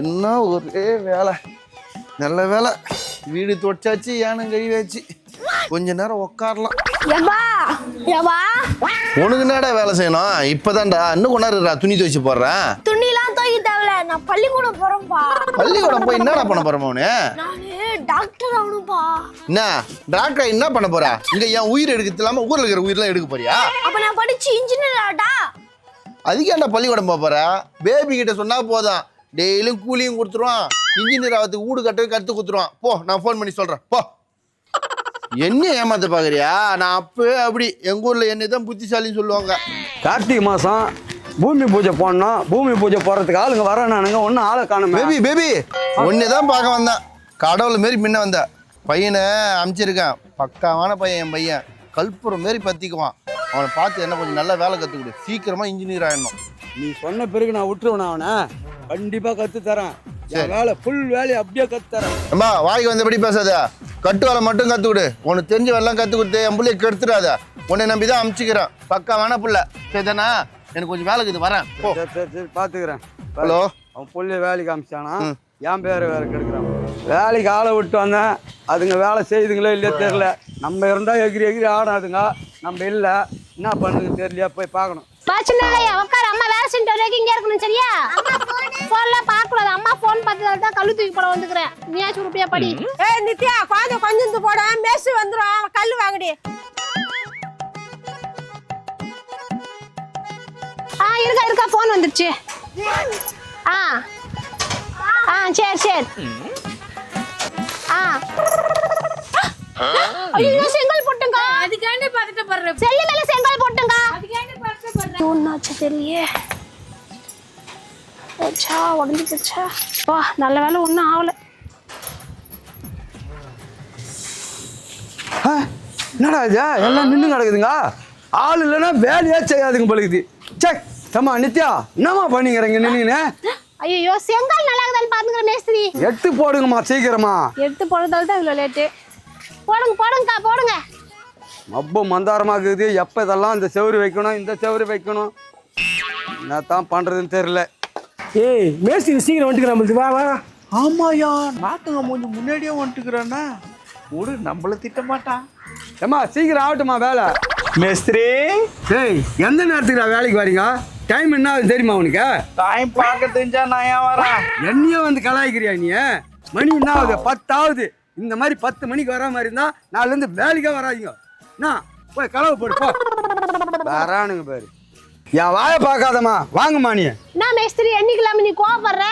என்ன ஒரே வேலை? நல்ல வேலை. வீடு தொடச்சாச்சு யானை கழுவியாச்சு கொஞ்ச நேரம் உட்காரலாம் உனக்கு என்னடா வேலை செய்யணும்? இப்பதான்டா. இன்னும் கொண்டாடுறா துணி துவைச்சு போடுறேன். துணிலாம் துவைக்க தேவையில்ல. நான் பள்ளிக்கூடம் போறேன்ப்பா பள்ளிக்கூடம் போய் என்னடா பண்ண போற மவனு? நானு டாக்டர் என்ன? டாக்டர் என்ன பண்ண போறா? இங்க என் உயிர் எடுக்கிறது இல்லாம ஊர்ல இருக்கிற உயிரெல்லாம் எடுக்க போறியா? அப்ப நான் படிச்சு இன்ஜினியர் ஆட்டா அதுக்கு பள்ளிக்கூடம் போற? பேபி கிட்ட சொன்னா போதும். டெய்லியும் கூலியும் கொடுத்துருவான். இன்ஜினியர் ஆகிறதுக்கு வீடு கட்டவே கற்று கொடுத்துருவான். போ நான் ஃபோன் பண்ணி சொல்றேன். போ. என்ன ஏமாத்த பாக்குறியா? நான் அப்பவே அப்படி. எங்க ஊர்ல என்னை தான் புத்திசாலின்னு சொல்லுவாங்க. கார்த்திகை மாதம் பூமி பூஜை போடணும். பூமி பூஜை போடுறதுக்கு ஆளுங்க வரானானுங்க ஒன்றும் ஆளை காணுமே. Baby baby. ஒன்னே தான் பார்க்க வந்தேன். கடவுள் மாரி முன்ன வந்த. பையனை அனுப்பிச்சிருக்கேன் பக்காவான பையன் என் பையன். கல்புரம் மாரி பத்திக்குவான். அவனை பார்த்து என்ன கொஞ்சம் நல்ல வேலை கற்றுக் கொடு. சீக்கிரமா இன்ஜினியர் ஆயிடணும். நீ சொன்ன பிறகு நான் விட்டுருவேன் அவனை. கண்டிப்பாக கற்று தரேன் என் வேலை ஃபுல் வேலையை அப்படியே கற்று தரேன் அம்மா வாய்க்கு வந்தபடி பேசாத? கட்டு வேலை மட்டும் கற்றுக் கொடு உனக்கு தெரிஞ்ச வேலைலாம் கற்றுக் கொடுத்து என் பிள்ளைய கெடுத்துடாத. உன்னை நம்பி தான் அமுச்சிக்கிறேன். பக்கா வேணா புள்ள. சரிதானா எனக்கு கொஞ்சம் வேலை இருக்குது வரேன். போ. சரி சரி சரி பார்த்துக்கிறேன் ஹலோ. அவன் புள்ளைய வேலைக்கு அமிச்சானா? என் பேர் வேற கெடுக்கிறான். வேலைக்கு ஆளை விட்டு வந்தேன். அதுங்க வேலை செய்யுதுங்களோ இல்லையோ தெரில நம்ம இருந்தால் எகிரி எகிரி ஆடாதுங்க. நம்ம இல்லை. என்ன பண்ணுறது தெரியலையா? போய் பார்க்கணும். பா சின்னலையா உட்காரு. அம்மா வேலை செஞ்சுட்டு வரைக்கும் இங்கே இருக்கணும் சரியா? போன்ல பார்க்க கூடாது அம்மா போன் பார்த்ததால தான் கல்லு தூக்கி போட வந்துக்கிறேன். நீயாச்சும் உருப்படியா படி. ஏய் நித்யா குழந்தை கொஞ்சம் போட. மேசு வந்துடும் கல் வாங்கடி. ஆ இருக்கா இருக்கா. போன் வந்துருச்சு. ஆ. ஆ சரி சரி. ஆ. ஐயோ செங்கல் போட்டுங்க. அதுக்காண்டி பார்த்துட்டு போடுற செல்லு மேல செங்கல் அதுக்காண்டி போடுற ஒன்னாச்சு தெரியலையே போச்சா உடஞ்சி போச்சா வா நல்ல வேலை ஒன்றும் ஆகல என்னடா இது? எல்லாம் நின்று கிடக்குதுங்க. ஆள் இல்லைன்னா வேலையே செய்யாதுங்க பழுகுது சே தம்மா நித்யா என்னம்மா பண்ணிக்கிறீங்க நின்றுன்னு ஐயோ செங்கல் நல்லா இருக்குதான்னு பாத்துக்கிற மேஸ்திரி. எட்டு போடுங்கம்மா சீக்கிரமா. எடுத்து போடுறதால தான் இவ்வளோ லேட்டு போடுங்க போடுங்கக்கா போடுங்க. மப்பு மந்தாரமாக இருக்குது. எப்போ இதெல்லாம் இந்த செவுரு வைக்கணும்? இந்த செவுரு வைக்கணும். என்னத்தான் பண்ணுறதுன்னு தெரியல. ஏய் மேஸ்திரி சீக்கிரம் வந்துட்டு நம்மளுக்கு வா வா. ஆமாயா நாட்டுங்க கொஞ்சம் முன்னாடியே வந்துட்டுக்கிறானா விடு நம்மள திட்ட மாட்டான். ஏம்மா சீக்கிரம் ஆகட்டுமா வேலை. மேஸ்திரி. ஏய் எந்த நேரத்துக்கு வேலைக்கு வரீங்க? டைம் என்ன ஆகுது தெரியுமா உனக்கு? டைம் பார்க்க தெரிஞ்சா நான் ஏன் வரேன்? என்னையே வந்து கலாய்க்கிறியா நீ? மணி என்ன ஆகுது? பத்தாவது இந்த மாதிரி பத்து மணிக்கு வர மாதிரி இருந்தா நாலுலேருந்து வேலைக்கே வராதீங்க. என்ன போய் கலவை போடு போ. வரானுங்க பாரு. என் வாயை பார்க்காதம்மா. வாங்கம்மா நீ. என்ன மேஸ்திரி என்னைக்கு நீ கோவப்படுற?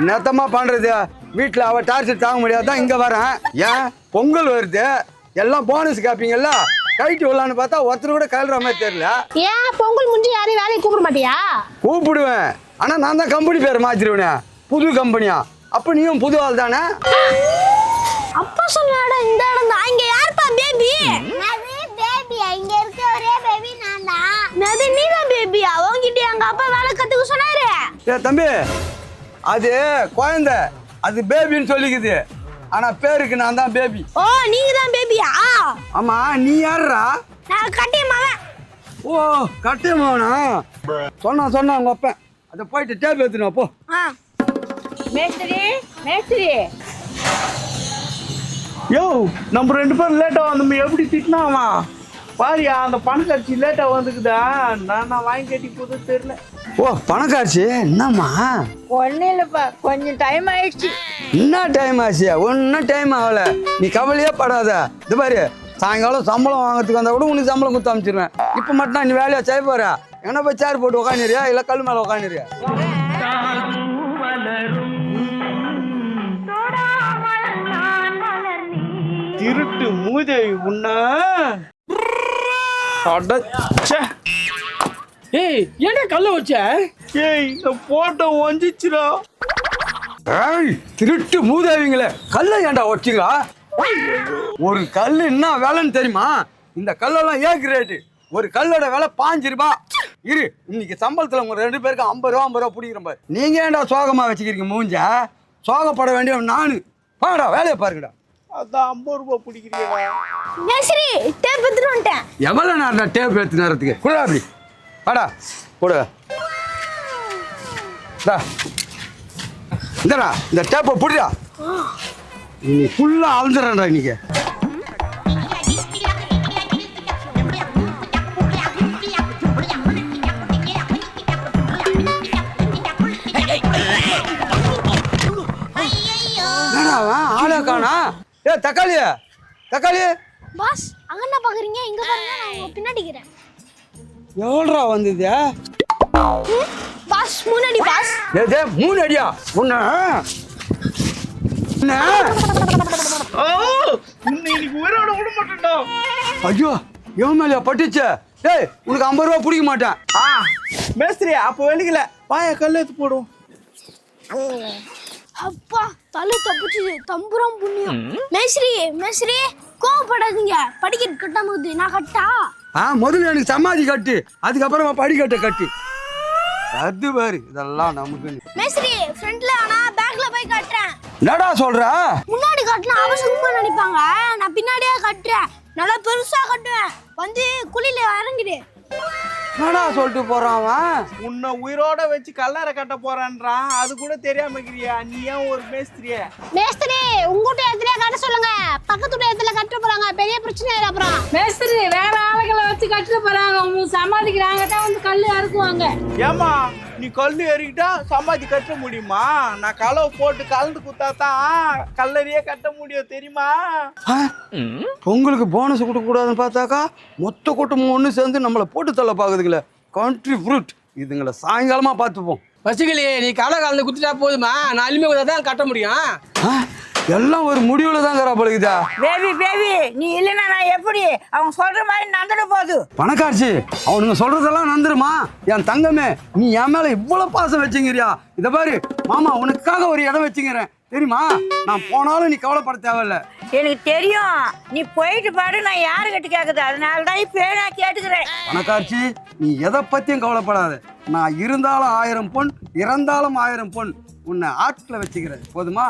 என்னத்தம்மா பண்றது? வீட்டில் அவ டார்ச்சர் தாங்க முடியாதான் இங்க வரேன். ஏன்? பொங்கல் வருது. எல்லாம் போனஸ் கேப்பீங்கல்ல? கைட்டு விடலான்னு பார்த்தா ஒருத்தர் கூட கழுற மாதிரி தெரியல. ஏன்? பொங்கல் முடிஞ்சு யாரையும் வேலைக்கு கூப்பிட மாட்டியா? கூப்பிடுவேன். ஆனா நான் தான் கம்பெனி பேர் மாத்திருவேனே. புது கம்பெனியா அப்ப நீயும் புது ஆள் தானே? அப்பா சொன்னாட இந்த இடம் தான் இங்க யாருப்பா பேபி பேபி இங்க இருக்க ஒரே பேபி நான் தான் அது நீ தான் பேபி அவங்கிட்ட எங்க அப்பா வேலை கத்துக்க சொன்னாரு. ஏ தம்பி அது குழந்தை. அது பேபின்னு சொல்லிக்குது. ஆனா பேருக்கு நான் தான் பேபி ஓ நீங்க தான் பேபியா ஆமா நீ யாருடா நான் கட்டிய மகன் ஓ கட்டியமாவனா சொன்னா சொன்னா உங்க அப்பன் அதை போயிட்டு டேப் எடுத்துனு வா, போ. மேஸ்திரி மேஸ்திரி. யோ நம்ம ரெண்டு பேரும் லேட்டா வந்தோம். எப்படி திட்டினா அவன்? பாரியா அந்த பணக்காட்சி லேட்டா வந்துக்குதா? நான் நான் வாங்கி கட்டி போது தெரியல. ஓ பணக்காட்சி? என்னம்மா? ஒன்றும் இல்லைப்பா. கொஞ்சம் டைம் ஆயிடுச்சு. என்ன டைம் ஆச்சு? ஒன்றும் டைம் ஆகல. நீ கவலையே படாத. இது பாரு சாயங்காலம் சம்பளம் வாங்குறதுக்கு வந்தா கூட உனக்கு சம்பளம் கொடுத்து அனுப்பிச்சிருவேன் இப்போ மட்டும் நீ வேலையா செய்ய போற. எங்கன்னா போய் சேர் போட்டு உக்காந்துறியா இல்லை கல் மேலே உக்காந்துறியா திருட்டு மூதேவி உன்ன ஏய் ஏன்டா கல்ல வச்ச? ஏய் இந்த போட்டோ ஒஞ்சிச்சுடா ஏய் திருட்டு மூதேவிங்களே. கல்லை ஏன்டா வச்சிங்க ஒரு கல் என்ன விலைன்னு தெரியுமா? இந்த கல்லெல்லாம் ஏ கிரேட்டு ஒரு கல்லோட விலை பாஞ்சு ரூபா. இரு இன்னைக்கு சம்பளத்தில் உங்க ரெண்டு பேருக்கு ஐம்பது ரூபா ஐம்பது ரூபா பிடிக்கிற பாரு நீங்க ஏன்டா சோகமா வச்சுக்கிறீங்க மூஞ்ச? சோகப்பட வேண்டிய நானு. வாடா வேலையை பாருங்கடா. அதான் ஐம்பது ரூபாய் பிடிக்கிறீங்களா? மேஸ்திரி டேப் எடுத்துட்டு வந்துட்டேன். எவ்வளோ நேரம் டேப் எடுத்து நேரத்துக்கு கூட அப்படி. வாடா கூட இந்தடா இந்த டேப்பை புடிடா. நீ ஃபுல்லா அழுந்துடுறா இன்னைக்கு. தக்காளி தக்காளி? பாஸ் அங்க என்ன பாக்குறீங்க? இங்க பாருங்க நான் உங்க பின்னாடி இருக்கிறேன் எவ்வளோடா வந்தது? பாஸ் முன்னாடி பாஸ். ஏதே மூணு அடியா உன்ன? என்ன ஓ உன்னை இன்னைக்கு உயிரோட விட மாட்டேன்டா. ஐயோ எவன் மேலேயா பட்டுச்சு? டேய் உனக்கு ஐம்பது ரூபா பிடிக்க மாட்டேன். ஆ மேஸ்திரி அப்போ வெளிக்கல வாய கல் எடுத்து போடும் தப்பிச்சு தம்புரம் புண்ணியம். மேஸ்திரி மேஸ்திரி கோவப்படாதீங்க. படிக்கட்டு கட்டாம இருக்குது. நான் கட்டா? ஆ முதல்ல எனக்கு சமாதி கட்டு. அதுக்கப்புறமா படிக்கட்டை கட்டு. அது பாரு இதெல்லாம் நமக்கு மேஸ்திரி ஃப்ரண்ட்ல ஆனா பேக்ல போய் கட்டுறேன். என்னடா சொல்ற? முன்னாடி கட்டினா அவசரமா நினைப்பாங்க. நான் பின்னாடியே கட்டுறேன். நல்லா பெருசா கட்டுவேன். வந்து குழியில இறங்கிடு. என்னடா சொல்லிட்டு போறான் அவன்? உன்னை உயிரோட வச்சு கல்லறை கட்ட போறான்றான். அது கூட தெரியாம இருக்கிறியா? நீ ஏன் ஒரு மேஸ்திரியே? மேஸ்திரி உங்ககிட்ட எத்தனையா கட்ட சொல்லுங்க. பக்கத்து வீட்டு இடத்துல கட்ட போறாங்க? பெரிய பிரச்சனை ஆயிடும் அப்புறம். மேஸ்திரி வேற ஆளுகளை வச்சு கட்டிட்டு போறாங்க. அவங்க சமாளிக்கிறாங்க. தான் வந்து கல் இறக்குவாங்க ஏமா நீ கல் ஏறிக்கிட்டா சமாதி கட்ட முடியுமா? நான் கலவை போட்டு கலந்து குத்தா தான் கல்லறையே கட்ட முடியும் தெரியுமா? பொங்கலுக்கு போனஸ் கொடுக்க கூடாதுன்னு பார்த்தாக்கா மொத்த கூட்டமும் ஒன்று சேர்ந்து நம்மளை போட்டு தள்ள பாக்குதுங்களே கண்ட்ரி ஃப்ரூட் இதுங்களை சாயங்காலமா பார்த்துப்போம். பசுகளி நீ களை கலந்து குத்துட்டா போதுமா? நான் அலுமை தான் கட்ட முடியும்? எல்லாம் ஒரு முடிவுல தான் கரா பழகுதா பேபி பேபி நீ இல்லைன்னா நான் எப்படி? அவங்க சொல்ற மாதிரி நடந்துட போகுது. பணக்காட்சி அவனுங்க சொல்றதெல்லாம் நந்துருமா என் தங்கமே நீ என் மேல இவ்வளவு பாசம் வச்சுங்கிறியா? இத பாரு மாமா உனக்காக ஒரு இடம் வச்சுங்கிறேன். தெரியுமா? நான் போனாலும் நீ கவலைப்பட தேவையில்ல. எனக்கு தெரியும். நீ போயிட்டு பாரு நான் யாரு கிட்ட கேக்குது அதனால தான் இப்போ நான் கேட்டுக்கிறேன். பணக்காட்சி நீ எதை பத்தியும் கவலைப்படாத. நான் இருந்தாலும் ஆயிரம் பொன் இறந்தாலும் ஆயிரம் பொன். உன்னை ஆட்டில் வச்சுக்கிறேன் போதுமா?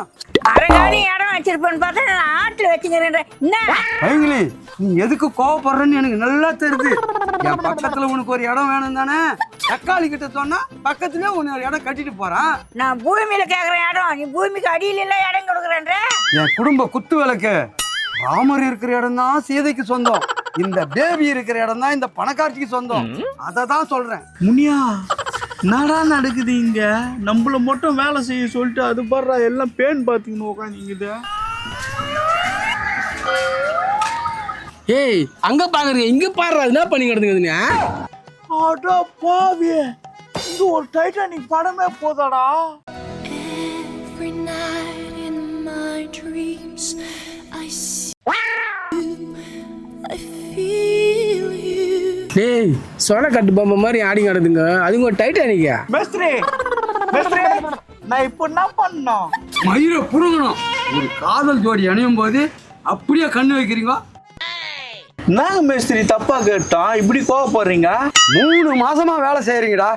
அரங்காணி இடம் வச்சிருப்பேன்னு பார்த்தா நான் ஆட்டில் வச்சுக்கிறேன் என்ன? நீ எதுக்கு கோவப்படுறன்னு எனக்கு நல்லா தெரியுது. என் பக்கத்துல உனக்கு ஒரு இடம் வேணும் தானே தக்காளி கிட்ட சொன்னா பக்கத்துலயே உன்னை ஒரு இடம் கட்டிட்டு போறான். நான் பூமியில கேக்குறேன் இடம் நீ பூமிக்கு அடியில எல்லாம் இடம் கொடுக்குறேன்ற? என் குடும்ப குத்து விளக்கு. ராமர் இருக்கிற இடம் தான் சீதைக்கு சொந்தம். இந்த பேபி இருக்கிற இடம் தான் இந்த பணக்காட்சிக்கு சொந்தம். அதை தான் சொல்றேன். முனியா என்னடா நடக்குது இங்க? நம்மள மட்டும் வேலை செய்ய சொல்லிட்டு அது பாடுறா எல்லாம் பேன் பாத்தீங்கன்னு உட்காந்துங்குது ஏய் அங்க பாக்குறீங்க இங்க பாடுறா என்ன பண்ணி கிடந்துங்க அடா பாவி இது ஒரு டைட்டானிக் படமே போதாடா. Every night in my dreams, I see you, I feel you. டேய் சொன கட்டு பொம்மை மாதிரி ஆடி கிடந்துங்க அதுங்க ஒரு டைட்டானிக்கா? மேஸ்திரி மேஸ்திரி நான் இப்போ என்ன பண்ணோம் மயிரை புடுங்கணும். ஒரு காதல் ஜோடி அணியும் போது அப்படியே கண்ணு வைக்கிறீங்க என்னங்க மேஸ்திரி தப்பா கேட்டான்? இப்படி கோவப்படுறீங்க? மூணு மாசமா வேலை செய்யறீங்கடா.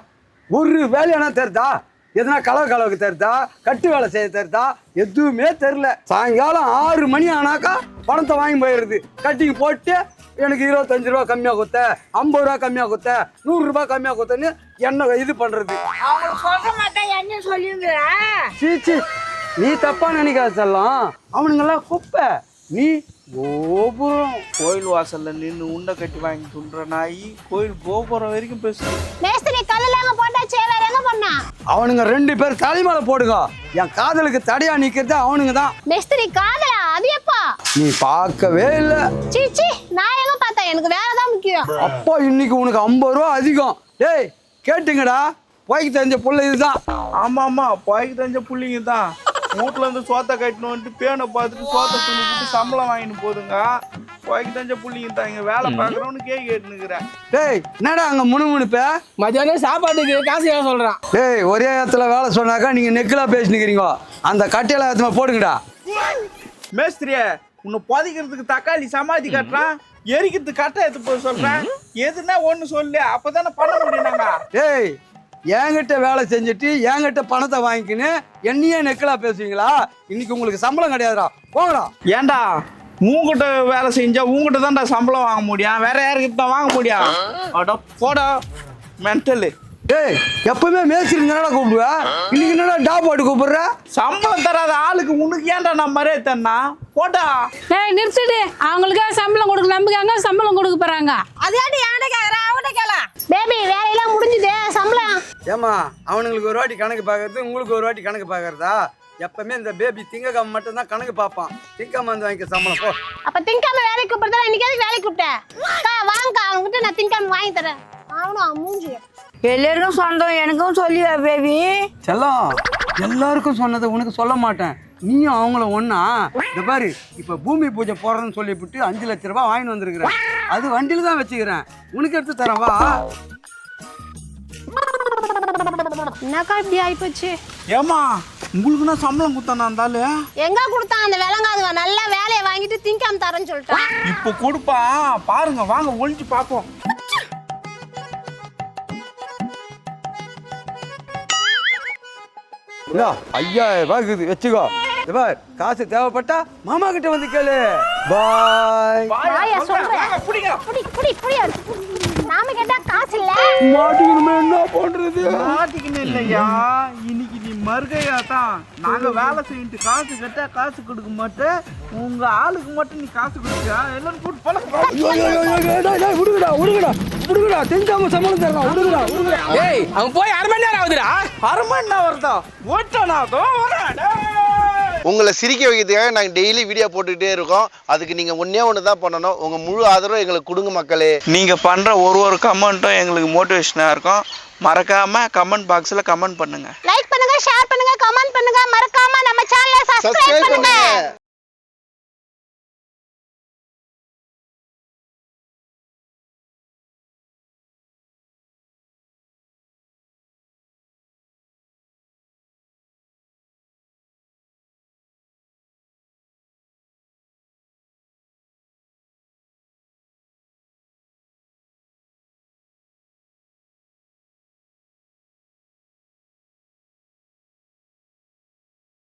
ஒரு வேலையானா தெரிதா? எதுனா கலவை கலவுக்கு தெரிதா? கட்டு வேலை செய்ய தெரிதா? எதுவுமே தெரில சாயங்காலம் ஆறு மணி ஆனாக்கா பணத்தை வாங்கி போயிடுது கட்டிங் போட்டு எனக்கு இருபத்தஞ்சு ரூபா கம்மியாக கொடுத்த ஐம்பது ரூபா கம்மியாக கொடுத்த நூறு ரூபாய் கம்மியாக கொடுத்தன்னு என்ன இது சொல்லுங்க சீச்சி நீ தப்பா நினைக்காத செல்லம். அவனுங்கெல்லாம் குப்பை. நீ கோபுரம். கோயில் வாசல்ல நின்று உண்டை கட்டி வாங்கி துன்ற நாய் கோயில் கோபுரம் வரைக்கும் பேசுது மேஸ்திரி கல்லுல எங்க போட்டாச்சு? வேற எங்க பண்ணா? அவனுங்க ரெண்டு பேர் தலைமையில போடுங்க. என் காதலுக்கு தடையா நிக்கிறது அவனுங்க தான். மேஸ்திரி காதலா? அது எப்பா? நீ பார்க்கவே இல்லை. சீச்சி நான் எங்க பார்த்தேன்? எனக்கு வேற தான் முக்கியம். அப்பா இன்னைக்கு உனக்கு ஐம்பது ரூபா அதிகம். டேய் கேட்டுங்கடா. போய்க்கு தெரிஞ்ச புள்ள இதுதான். ஆமா ஆமா பாய்க்கு தெரிஞ்ச புள்ளிங்க தான். வீட்டுல இருந்து சோத்தை கட்டணும் வந்துட்டு பேனை பார்த்துட்டு சோத்தை துணிட்டு சம்பளம் வாங்கிட்டு போதுங்க. பாய்க்கு தெரிஞ்ச புள்ளிங்க தான். இங்க வேலை பார்க்குறவனு கே கேட்டுனுக்குறேன் டேய் என்னடா அங்க முணுமுணுப்ப? மத்தியானம் சாப்பாட்டுக்கு காசு ஏன் சொல்றான். டேய் ஒரே இடத்துல வேலை சொன்னாக்கா நீங்க நெக்கிலா பேசினுக்கிறீங்க. அந்த கட்டையில ஏத்தமா போடுங்கடா. மேஸ்திரியே உன்னை புதைக்கிறதுக்கு தக்காளி சமாதி கட்டுறான். எரிக்கிறதுக்கு கட்டை எடுத்து போய் சொல்றேன். எதுனா ஒண்ணு சொல்லு. அப்பதானே பண்ண முடியும் நாங்க. டேய் என்கிட்ட வேலை செஞ்சுட்டு என்கிட்ட பணத்தை வாங்கிக்கின்னு என்னையே நெக்கிலா பேசுவீங்களா? இன்னைக்கு உங்களுக்கு சம்பளம் கிடையாதுடா. போங்கடா. ஏன்டா உங்ககிட்ட வேலை செஞ்சா உங்ககிட்ட தான்டா சம்பளம் வாங்க முடியும். வேற யாருக்கிட்ட தான் வாங்க முடியும்? அட போடா. மென்டலு டேய் எப்பவுமே மேஸ்திரி என்னடா கூப்பிடுவ? இன்னைக்கு என்னடா டாப் ஆட்டு கூப்பிடுற? சம்பளம் தராத ஆளுக்கு உனக்கு ஏன்டா நான் மரியாதை தரனா போட்டா ஏய் நிறுத்திடு. அவங்களுக்காக சம்பளம் கொடுக்க நம்பிக்காங்க சம்பளம் கொடுக்க போறாங்க. அதாண்டி யானை கேக்குறேன் அவன்கிட்ட கேள. பேபி வேலையெல்லாம் முடிஞ்சுது. சம்பளம் ஏமா அவனுங்களுக்கு ஒரு வாட்டி கணக்கு பார்க்கறது உங்களுக்கு ஒரு வாட்டி கணக்கு பார்க்கறதா? எப்பவுமே இந்த பேபி திங்கக்கிழமை மட்டும்தான் கணக்கு பார்ப்பான். திங்கக்கிழமை வந்து வாங்கிக்க சம்பளம் போ. அப்ப திங்காம வேலைக்கு கூப்பிடுறதா? இன்னைக்கு எதுக்கு வேலைக்கு கூப்பிட்டேன் அக்கா வாங்கக்கா அவங்ககிட்ட நான் திங்காம வாங்கி தரேன். அவனும் மூஞ்சி எல்லாருக்கும் சொந்தம் எனக்கும் சொல்லியா பேபி செல்லம் எல்லாருக்கும் சொன்னதை உனக்கு சொல்ல மாட்டேன். நீயும் அவங்கள ஒண்ணா. இந்த பாரு இப்ப பூமி பூஜை போடுறேன்னு சொல்லிவிட்டு அஞ்சு லட்ச ரூபாய் வாங்கிட்டு வந்திருக்கிறேன் அது வண்டியில தான் வச்சுக்கிறேன். உனக்கு எடுத்து தரேன் வா. என்னக்கா இப்படி ஆயிப்போச்சு? ஏமா உங்களுக்குன்னா சம்பளம் குத்தானா இருந்தாலும் எங்க கொடுத்தான் அந்த விலங்காதுவன் நல்லா வேலையை வாங்கிட்டு திங்காம தரேன்னு சொல்லிட்டான் இப்போ கொடுப்பான் பாருங்க வாங்க ஒழிச்சு பார்ப்போம். இல்ல ஐயாயிரம் ரூபாய் இருக்குது வச்சுக்கோ. இந்த பாரு காசு தேவைப்பட்டா மாமா கிட்ட வந்து கேளு. பாய். வாயா சொல்றேன். புடி புடி புடி. மாட்டிக்கணுமே என்ன பண்றது? மாட்டிக்கின்னு இல்லையா? இன்னைக்கு நீ மறுகையா தான். நாங்க வேலை செய்யிட்டு காசு கேட்டா காசு கொடுக்க மாட்டேன். உங்க ஆளுக்கு மட்டும் நீ காசு கொடுக்க எல்லாரும் கூட்டு போல விடுங்கடா விடுங்கடா விடுங்கடா தெரிஞ்சாம சம்பளம் தரலாம். விடுங்கடா விடுங்கடா ஏய் அவன் போய் அரை மணி நேரம் ஆகுதுடா. அரை மணி நேரம் வருதா? ஓட்டானா அதோ வரேன். டேய். உங்களை சிரிக்க வைக்கிறதுக்காக நாங்கள் டெய்லி வீடியோ போட்டுக்கிட்டே இருக்கோம். அதுக்கு நீங்கள் ஒன்றே ஒன்று தான் பண்ணணும். உங்கள் முழு ஆதரவு எங்களுக்கு கொடுங்க மக்களே. நீங்க பண்ற ஒரு ஒரு கமெண்ட்டும் எங்களுக்கு மோட்டிவேஷனா இருக்கும். மறக்காம கமெண்ட் பாக்ஸ்ல கமெண்ட் பண்ணுங்க. லைக் பண்ணுங்க ஷேர் பண்ணுங்க கமெண்ட் பண்ணுங்க. மறக்காம நம்ம சேனலை சப்ஸ்கிரைப் பண்ணுங்க.